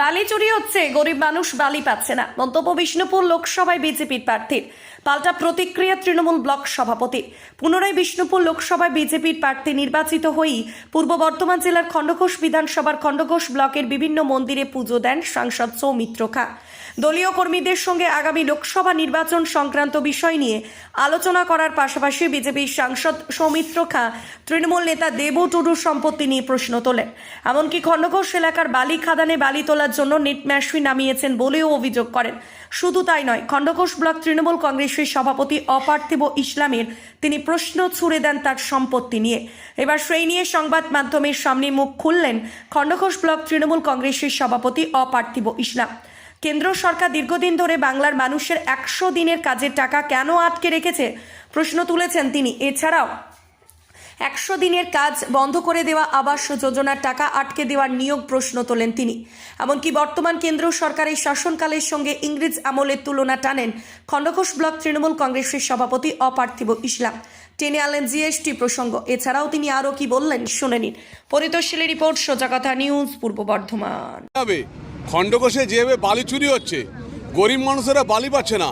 বালি চুরি হচ্ছে, গরিব মানুষ বালি পাচ্ছে না। মন্তব্য বিষ্ণুপুর লোকসভায় বিজেপির প্রার্থীর। পাল্টা প্রতিক্রিয়া তৃণমূল ব্লক সভাপতি। পুনরায় বিষ্ণুপুর লোকসভায় বিজেপির প্রার্থী নির্বাচিত হয়েই পূর্ব বর্ধমান জেলার খণ্ডঘোষ বিধানসভার খণ্ডঘোষ ব্লকের বিভিন্ন মন্দিরে পুজো দেন সাংসদ সৌমিত্র খা। দলীয় কর্মীদের সঙ্গে আগামী লোকসভা নির্বাচন সংক্রান্ত বিষয় নিয়ে আলোচনা করার পাশাপাশি বিজেপির সাংসদ সৌমিত্র খা তৃণমূল নেতা দেবু টুডুর সম্পত্তি নিয়ে প্রশ্ন তোলেন। এমনকি খণ্ডঘোষ এলাকার বালি খাদানে বালি তোলার জন্য নেট মেশিন নামিয়েছেন বলেও অভিযোগ করেন। শুধু তাই নয়, খণ্ডঘোষ ব্লক তৃণমূল কংগ্রেসের সভাপতি অপার্থিব ইসলামের তিনি প্রশ্ন ছুড়ে দেন তার সম্পত্তি নিয়ে। এবার সেই নিয়ে সংবাদ মাধ্যমের সামনে মুখ খুললেন খণ্ডঘোষ ব্লক তৃণমূল কংগ্রেসের সভাপতি অপার্থিব ইসলাম। কেন্দ্র সরকার দীর্ঘদিন ধরে বাংলার মানুষের একশো দিনের কাজের টাকা কেন আটকে রেখেছে? প্রশ্ন তুলেছেন তিনি। এছাড়াও একশো দিনের কাজ বন্ধ করে দেওয়া আবাস যোজনার টাকা আটকে দেওয়ার নিয়োগ প্রশ্ন তোলেন তিনি। এমনকি বর্তমান কেন্দ্র সরকারের শাসনকালের সঙ্গে ইংরেজ আমলের তুলনা টানেন খণ্ডঘোষ ব্লক তৃণমূল কংগ্রেসের সভাপতি অপার্থিব ইসলাম। টেনে আনলেন জিএসটি প্রসঙ্গ। এছাড়াও তিনি আরও কি বললেন শুনে নিন। পরিতোষীলের রিপোর্ট, সোজা কথা নিউজ, পূর্ব বর্ধমান। খণ্ডঘোষে যেভাবে বালি চুরি হচ্ছে, গরিব মানুষেরা বালি পাচ্ছে না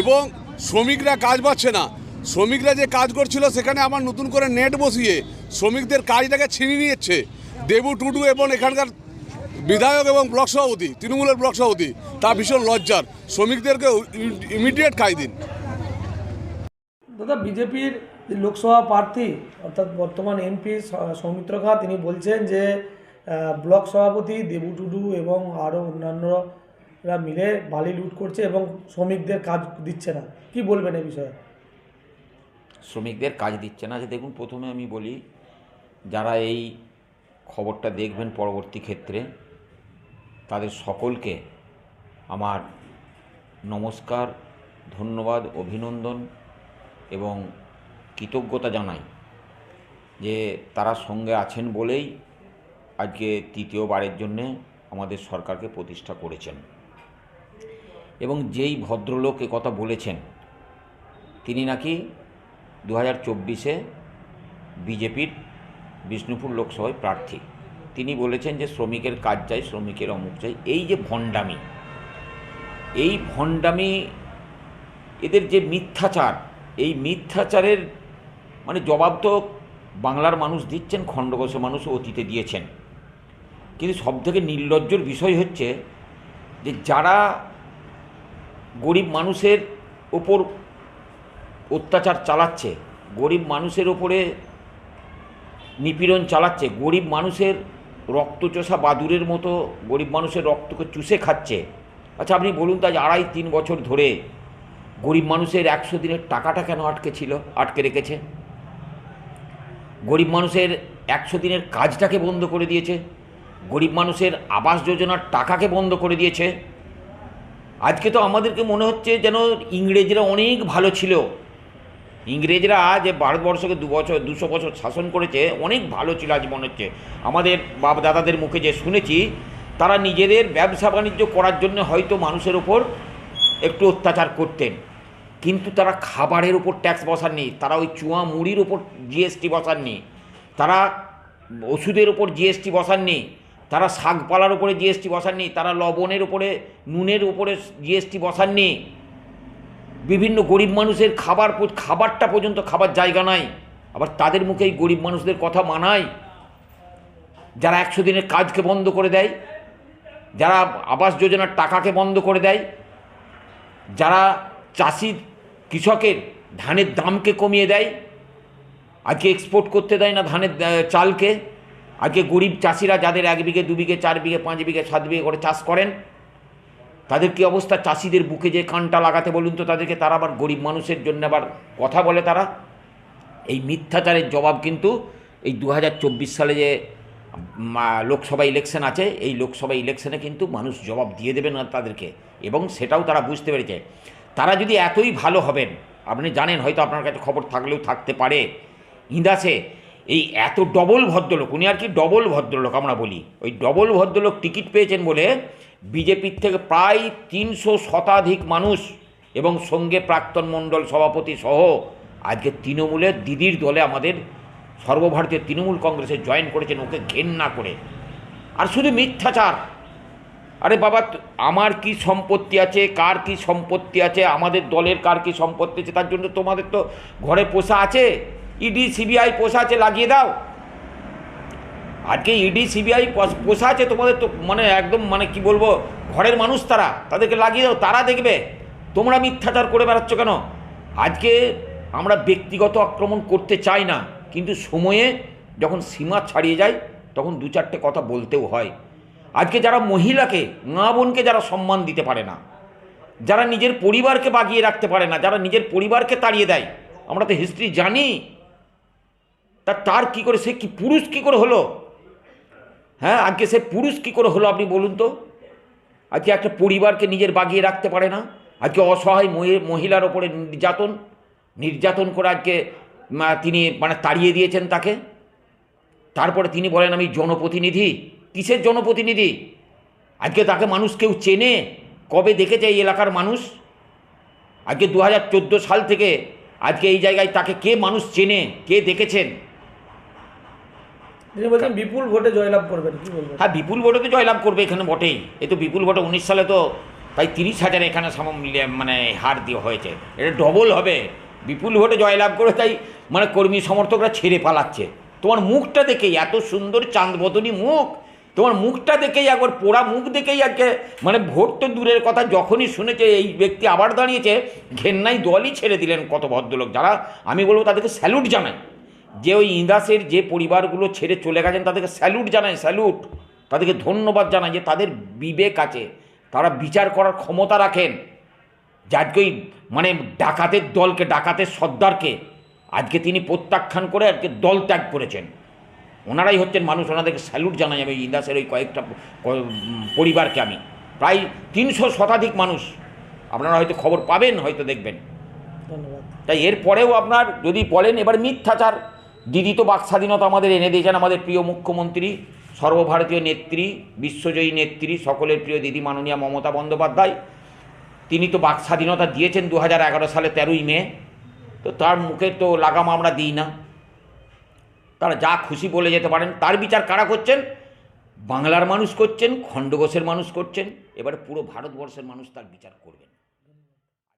এবং শ্রমিকরা কাজ পাচ্ছে না শ্রমিকরা যে কাজ করছিল সেখানে আবার নতুন করে নেট বসিয়ে শ্রমিকদের কাজটাকে ছিনিয়ে নিয়েছে। দেবু, টুডু এবং এখানকার বিধায়ক এবং ব্লক সভাপতি, তৃণমূলের ব্লক সভাপতি, তা ভীষণ লজ্জার। শ্রমিকদেরকে ইমিডিয়েট কাজ দিন। দাদা, বিজেপির লোকসভা প্রার্থী, অর্থাৎ বর্তমান এমপি সৌমিত্র খা, তিনি বলছেন যে ব্লক সভাপতি দেবু, টুডু এবং আরও অন্যান্যরা মিলে বালি লুট করছে এবং শ্রমিকদের কাজ দিচ্ছে না। কি বলবেন এই বিষয়ে? শ্রমিকদের কাজ দিচ্ছে না। যে দেখুন, প্রথমে আমি বলি, যারা এই খবরটা দেখবেন পরবর্তী ক্ষেত্রে, তাদের সকলকে আমার নমস্কার, ধন্যবাদ, অভিনন্দন এবং কৃতজ্ঞতা জানাই যে তারা সঙ্গে আছেন বলেই আজকে তৃতীয়বারের জন্যে আমাদের সরকারকে প্রতিষ্ঠা করেছেন। এবং যেই ভদ্রলোক কথা বলেছেন, তিনি নাকি দু হাজার চব্বিশে বিজেপির বিষ্ণুপুর লোকসভায় প্রার্থী। তিনি বলেছেন যে শ্রমিকের কাজ চাই, শ্রমিকের অমুক চাই। এই যে ভণ্ডামি, এই ভণ্ডামি, এদের যে মিথ্যাচার, এই মিথ্যাচারের মানে জবাব তো বাংলার মানুষ দিচ্ছেন খণ্ডঘোষ মানুষ অতীতে দিয়েছেন। কিন্তু সবথেকে নির্লজ্জর বিষয় হচ্ছে যে যারা গরিব মানুষের ওপর অত্যাচার চালাচ্ছে, গরিব মানুষের ওপরে নিপীড়ন চালাচ্ছে, গরিব মানুষের রক্তচোষা বাদুরের মতো গরিব মানুষের রক্তকে চুষে খাচ্ছে। আচ্ছা আপনি বলুন তো, আজ আড়াই তিন বছর ধরে গরিব মানুষের একশো দিনের টাকাটা কেন আটকে ছিল আটকে রেখেছে? গরিব মানুষের একশো দিনের কাজটাকে বন্ধ করে দিয়েছে, গরিব মানুষের আবাস যোজনার টাকাকে বন্ধ করে দিয়েছে। আজকে তো আমাদেরকে মনে হচ্ছে যেন ইংরেজরা অনেক ভালো ছিল ইংরেজরা যে ভারতবর্ষকে দু বছর, দুশো বছর শাসন করেছে, অনেক ভালো ছিল আজ মনে হচ্ছে। আমাদের বাপ দাদাদের মুখে যে শুনেছি, তারা নিজেদের ব্যবসা বাণিজ্য করার জন্য হয়তো মানুষের ওপর একটু অত্যাচার করতেন। কিন্তু তারা খাবারের ওপর ট্যাক্স বসাননি, তারা ওই চুয়া মুড়ির ওপর জিএসটি বসাননি, তারা ওষুধের ওপর জিএসটি বসাননি, তারা শাকপালার উপরে জিএসটি বসাননি, তারা লবণের উপরে, নুনের উপরে জিএসটি বসাননি। বিভিন্ন গরিব মানুষের খাবার খাবারটা পর্যন্ত খাবার জায়গা নাই। আবার তাদের মুখে এই গরিব মানুষদের কথা মানায়। যারা একশো দিনের কাজকে বন্ধ করে দেয়, যারা আবাস যোজনার টাকাকে বন্ধ করে দেয়, যারা চাষি কৃষকের ধানের দামকে কমিয়ে দেয়, আজকে এক্সপোর্ট করতে দেয় না ধানের চালকে, আজকে গরিব চাষিরা যাদের এক বিঘে, দু বিঘে, চার বিঘে, পাঁচ বিঘে, সাত বিঘে করে চাষ করেন তাদের কি অবস্থা? চাষিদের বুকে যে কানটা লাগাতে বলুন তো, তাদেরকে তারা আবার গরিব মানুষের জন্য আবার কথা বলে তারা। এই মিথ্যাচারের জবাব কিন্তু এই দু হাজার চব্বিশ সালে যে লোকসভা ইলেকশন আছে, এই লোকসভা ইলেকশনে কিন্তু মানুষ জবাব দিয়ে দেবে না তাদেরকে, এবং সেটাও তারা বুঝতে পেরেছে। তারা যদি এতই ভালো হবেন, আপনি জানেন, হয়তো আপনার কাছে খবর থাকলেও থাকতে পারে। ইন্দাসে এই এত ডবল ভদ্রলোক, উনি আর কি ডবল ভদ্রলোক আমরা বলি, ওই ডবল ভদ্রলোক টিকিট পেয়েছেন বলে বিজেপির থেকে প্রায় তিনশো শতাধিক মানুষ এবং সঙ্গে প্রাক্তন মণ্ডল সভাপতি সহ আজকে তৃণমূলের দিদির দলে আমাদের সর্বভারতীয় তৃণমূল কংগ্রেসে জয়েন করেছেন, ওকে ঘেন্না করে। আর শুধু মিথ্যাচার। আরে বাবা আমার কি সম্পত্তি আছে? কার কি সম্পত্তি আছে? আমাদের দলের কার কি সম্পত্তি আছে? তার জন্য তোমাদের তো ঘরে পোষা আছে? ইডি, সিবিআই পোষা আছে? লাগিয়ে দাও। আজকে ইডি সিবিআই পোষা আছে তোমাদের তো মানে একদম মানে কি বলব, ঘরের মানুষ তারা, তাদেরকে লাগিয়ে দাও, তারা দেখবে। তোমরা মিথ্যাচার করে বেড়াচ্ছ কেন? আজকে আমরা ব্যক্তিগত আক্রমণ করতে চাই না, কিন্তু সময়ে যখন সীমা ছাড়িয়ে যায়, তখন দু চারটে কথা বলতেও হয়। আজকে যারা মহিলাকে, মা বোনকে যারা সম্মান দিতে পারে না, যারা নিজের পরিবারকে বাগিয়ে রাখতে পারে না, যারা নিজের পরিবারকে তাড়িয়ে দেয়, আমরা তো হিস্ট্রি জানি, তা তার কি করে, সে কি পুরুষ কি করে হলো? হ্যাঁ আজকে সে পুরুষ কি করে হলো আপনি বলুন তো? আজকে একটা পরিবারকে নিজের বাগিয়ে রাখতে পারে না? আজকে অসহায় মহি- মহিলার ওপরে নির্যাতন নির্যাতন করে আজকে তিনি মানে তাড়িয়ে দিয়েছেন তাকে। তারপরে তিনি বলেন, আমি জনপ্রতিনিধি। কিসের জনপ্রতিনিধি? আজকে তাকে মানুষ কেউ চেনে? কবে দেখেছে এই এলাকার মানুষ? আজকে দু হাজার চোদ্দ সাল থেকে আজকে এই জায়গায় তাকে কে মানুষ চেনে? কে দেখেছেন? তিনি বলছেন বিপুল ভোটে জয়লাভ করবেন, কি হ্যাঁ বিপুল ভোটে তো জয়লাভ করবে এখানে বটেই এ তো বিপুল ভোটে উনিশ সালে তো তাই তিরিশ হাজার এখানে মানে হার দিয়ে হয়েছে। এটা ডবল হবে। বিপুল ভোটে জয়লাভ করে তাই মানে কর্মী সমর্থকরা ছেড়ে পালাচ্ছে। তোমার মুখটা দেখেই, এত সুন্দর চাঁদবদনী মুখ। তোমার মুখটা দেখেই একবার, পোড়া মুখ দেখেই আজকে মানে ভোট তো দূরের কথা, যখনই শুনেছে এই ব্যক্তি আবার দাঁড়িয়েছে, ঘেন্নাই দলই ছেড়ে দিলেন কত ভদ্রলোক। যারা, আমি বলব তাদেরকে স্যালুট জানাই। যে ওই ইন্দাসের যে পরিবারগুলো ছেড়ে চলে গেছেন তাদেরকে স্যালুট জানাই স্যালুট। তাদেরকে ধন্যবাদ জানাই যে তাদের বিবেক আছে। তারা বিচার করার ক্ষমতা রাখেন। যে আজকে ওই মানে ডাকাতের দলকে ডাকাতের সর্দারকে আজকে তিনি প্রত্যাখ্যান করে আজকে দল ত্যাগ করেছেন। ওনারাই হচ্ছেন মানুষ ওনাদেরকে স্যালুট জানাই আমি ইন্দাসের ওই কয়েকটা পরিবারকে আমি। প্রায় তিনশো শতাধিক মানুষ। আপনারা হয়তো খবর পাবেন হয়তো দেখবেন। ধন্যবাদ। তাই এরপরেও আপনার যদি বলেন এবার মিথ্যাচার। দিদি তো বাক স্বাধীনতা আমাদের এনে দিয়েছেন, আমাদের প্রিয় মুখ্যমন্ত্রী, সর্বভারতীয় নেত্রী, বিশ্বজয়ী নেত্রী, সকলের প্রিয় দিদি মাননীয়া মমতা বন্দ্যোপাধ্যায়। তিনি তো বাক স্বাধীনতা দিয়েছেন দু হাজার এগারো সালে তেরোই মে। তো তার মুখে তো লাগাম আমরা দিই না। তারা যা খুশি বলে যেতে পারেন, তার বিচার কারা করছেন? বাংলার মানুষ করছেন খণ্ডঘোষের মানুষ করছেন। এবারে পুরো ভারতবর্ষের মানুষ তার বিচার করবেন।